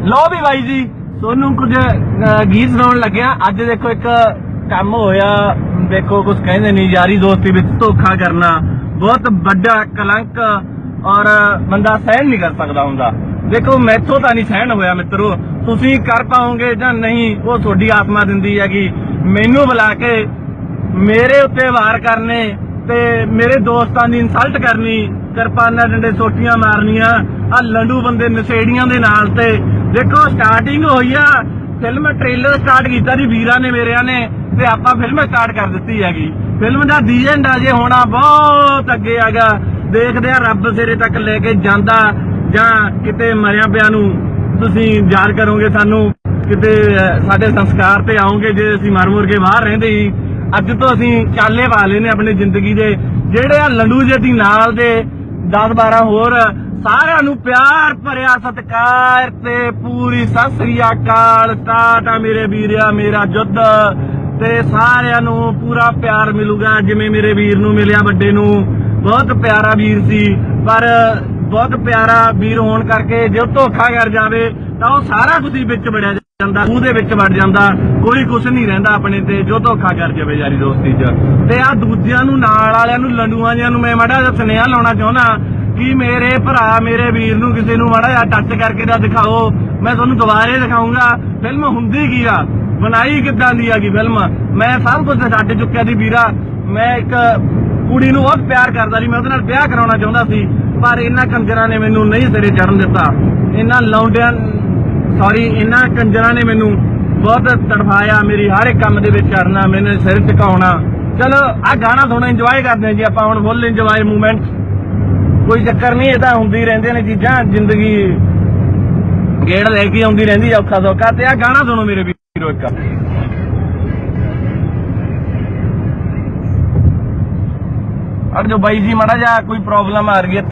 ਲੋ ਵੀ ਬਾਈ ਜੀ ਤੁਹਾਨੂੰ ਕੁਝ ਗੀਤ ਸੁਣਾਉਣ ਲੱਗਿਆ। ਅੱਜ ਦੇਖੋ ਇੱਕ ਕੰਮ ਹੋਇਆ। ਦੇਖੋ, ਕੁਝ ਕਹਿੰਦੇ ਨਹੀਂ, ਯਾਰੀ ਦੋਸਤੀ ਵਿੱਚ ਧੋਖਾ ਕਰਨਾ। ਬਹੁਤ ਵੱਡਾ ਕਲੰਕ ਔਰ ਬੰਦਾ ਸਹਿਣ ਨਹੀਂ ਕਰ ਸਕਦਾ ਹੁੰਦਾ। ਦੇਖੋ, ਮੈਥੋਂ ਤਾਂ ਨਹੀਂ ਸਹਿਣ ਹੋਇਆ ਮਿੱਤਰੋ। ਤੁਸੀਂ ਕਰ ਪਾਓਗੇ ਜਾਂ ਨਹੀਂ, ਉਹ ਤੁਹਾਡੀ ਆਤਮਾ ਦਿੰਦੀ ਹੈਗੀ। ਮੈਨੂੰ ਬੁਲਾ ਕੇ ਮੇਰੇ ਉੱਤੇ ਵਾਰ ਕਰਨੇ ਤੇ ਮੇਰੇ ਦੋਸਤਾਂ ਦੀ ਇਨਸਲਟ ਕਰਨੀ। ਕਿਰਪਾਨਾਂ ਡੰਡੇ ਸੋਟੀਆਂ ਮਾਰਨੀਆਂ। ਆ ਲੰਡੂ ਬੰਦੇ ਨਸ਼ੇੜੀਆਂ ਦੇ ਨਾਲ ਤੇ ਦੇਖੋ ਸਟਾਰਟਿੰਗ ਹੋਈ ਆ। ਫਿਲਮ ਟ੍ਰੇਲਰ ਸਟਾਰਟ ਕੀਤਾ ਜੀ, ਵੀਰਾਂ ਨੇ, ਮੇਰਿਆਂ ਨੇ। ਤੇ ਆਪਾਂ ਫਿਲਮ ਸਟਾਰਟ ਕਰ ਦਿੱਤੀ ਹੈਗੀ। ਫਿਲਮ ਦਾ ਡੀਐਂਡ ਅਜੇ ਹੋਣਾ ਬਹੁਤ ਅੱਗੇ ਹੈਗਾ। ਦੇਖਦੇ ਆ, ਰੱਬ ਸਿਰੇ ਤੱਕ ਲੈ ਕੇ ਜਾਂਦਾ ਜਾਂ ਕਿਤੇ ਮਰਿਆ ਪਿਆ ਨੂੰ ਤੁਸੀਂ ਯਾਦ ਕਰੋਗੇ ਸਾਨੂੰ। ਕਿਤੇ ਸਾਡੇ ਸੰਸਕਾਰ ਤੇ ਆਉਂਗੇ ਜੇ ਅਸੀਂ ਮਰ ਮੁਰ ਕੇ ਬਾਹਰ ਰਹਿੰਦੇ ਹੀ। ਅੱਜ ਤੋਂ ਅਸੀਂ ਚਾਲੇ ਪਾ ਲਏ ਆਪਣੀ ਜ਼ਿੰਦਗੀ ਦੇ। ਜਿਹੜੇ ਆ ਲੰਡੂ ਜੇਤੀ ਨਾਲ ਦੇ 10 12 ਹੋਰ ਸਾਰਿਆਂ ਨੂੰ ਪਿਆਰ ਭਰਿਆ ਸਤਿਕਾਰ ਤੇ ਪੂਰੀ ਸਤਿ ਸ੍ਰੀ ਅਕਾਲ। ਟਾਟਾ ਮੇਰੇ ਵੀਰਿਆ, ਮੇਰਾ ਜੁੱਧ ਤੇ ਸਾਰਿਆਂ ਨੂੰ ਪੂਰਾ ਪਿਆਰ ਮਿਲੂਗਾ, ਜਿਵੇਂ ਮੇਰੇ ਵੀਰ ਨੂੰ ਮਿਲਿਆ ਵੱਡੇ ਨੂੰ। ਬਹੁਤ ਪਿਆਰਾ ਵੀਰ ਸੀ, ਪਰ ਬਹੁਤ ਪਿਆਰਾ ਵੀਰ ਹੋਣ ਕਰਕੇ ਜੇ ਧੋਖਾ ਕਰ ਜਾਵੇ, ਤਾਂ ਉਹ ਸਾਰਾ ਕੁਝ ਵਿੱਚ ਵੜਿਆ ਜਾਂਦਾ ਖੂਹ ਦੇ ਵਿੱਚ ਵੜ ਜਾਂਦਾ। ਕੋਈ ਕੁਝ ਨਹੀਂ ਰਹਿੰਦਾ ਆਪਣੇ ਤੇ, ਜੋ ਧੋਖਾ ਕਰ ਜਾਵੇ ਯਾਰੀ ਦੋਸਤੀ 'ਚ। ਤੇ ਆ ਦੂਜਿਆਂ ਨੂੰ, ਨਾਲ ਵਾਲਿਆਂ ਨੂੰ, ਲੰਡੂਆਂ ਜਿਆਂ ਨੂੰ ਮੈਂ ਮਾੜਾ ਜਿਹਾ ਸੁਨੇਹਾ ਲਾਉਣਾ ਚਾਹੁੰਦਾ ਕਿ ਮੇਰੇ ਭਰਾ, ਮੇਰੇ ਵੀਰ ਨੂੰ ਕਿਸੇ ਨੂੰ ਮਾੜਾ ਜਿਹਾ ਟੱਚ ਕਰਕੇ ਦਾ ਦਿਖਾਓ। ਮੈਂ ਤੁਹਾਨੂੰ ਦੁਬਾਰੇ ਦਿਖਾਉਂਗਾ ਫਿਲਮ ਹੁੰਦੀ ਕੀ ਆ? ਬਣਾਈ ਕਿੱਦਾਂ ਦੀ ਆਗੀ ਫਿਲਮ ਮੈਂ ਸਭ ਕੁਝ ਛੱਡ ਚੁੱਕਿਆ ਸੀ ਵੀਰਾ। ਮੈਂ ਇੱਕ ਕੁੜੀ ਨੂੰ ਬਹੁਤ ਪਿਆਰ ਕਰਦਾ ਸੀ ਮੈਂ ਉਹਦੇ ਨਾਲ ਵਿਆਹ ਕਰਾਉਣਾ ਚਾਹੁੰਦਾ ਸੀ, ਪਰ ਇਹਨਾਂ ਕੰਜਰਾਂ ਨੇ ਮੈਨੂੰ ਨਹੀਂ ਸਿਰੇ ਚੜਨ ਦਿੱਤਾ। ਇਹਨਾਂ ਲੌਂਡਿਆਂ ਸੌਰੀ ਇਹਨਾਂ ਕੰਜਰਾਂ ਨੇ ਮੈਨੂੰ ਬਹੁਤ ਤੜਫਾਇਆ। ਮੇਰੀ ਹਰ ਇੱਕ ਕੰਮ ਦੇ ਵਿੱਚ ਚੜਨਾ ਮੈਨੂੰ ਸਿਰ ਝੁਕਾਉਣਾ। ਚਲੋ ਆ ਗਾਣਾ ਥੋੜਾ ਇੰਜੋਏ ਕਰਦੇ ਜੀ। ਆਪਾਂ ਹੁਣ ਫੁੱਲ ਇੰਜੋਏ ਮੂਵਮੈਂਟ ਕੋਈ ਚੱਕਰ ਨਹੀਂ, ਇਹ ਤਾਂ ਹੁੰਦੀ ਰਹਿੰਦੀਆਂ ਨੇ ਚੀਜ਼ਾਂ, ਜ਼ਿੰਦਗੀ ਗੇੜ ਲੈ ਕੇ ਆਉਂਦੀ ਰਹਿੰਦੀ ਆ ਔਖਾ ਸੌਖਾ। ਤੇ ਆ ਗਾਣਾ ਸੁਣੋ ਮੇਰੇ ਵੀਰੋ ਇੱਕ। ਅਰ ਜੋ ਬਾਈ ਜੀ, ਮਾੜਾ ਜਿਹਾ ਕੋਈ ਪ੍ਰੋਬਲਮ ਆ ਰਹੀ ਹੈ।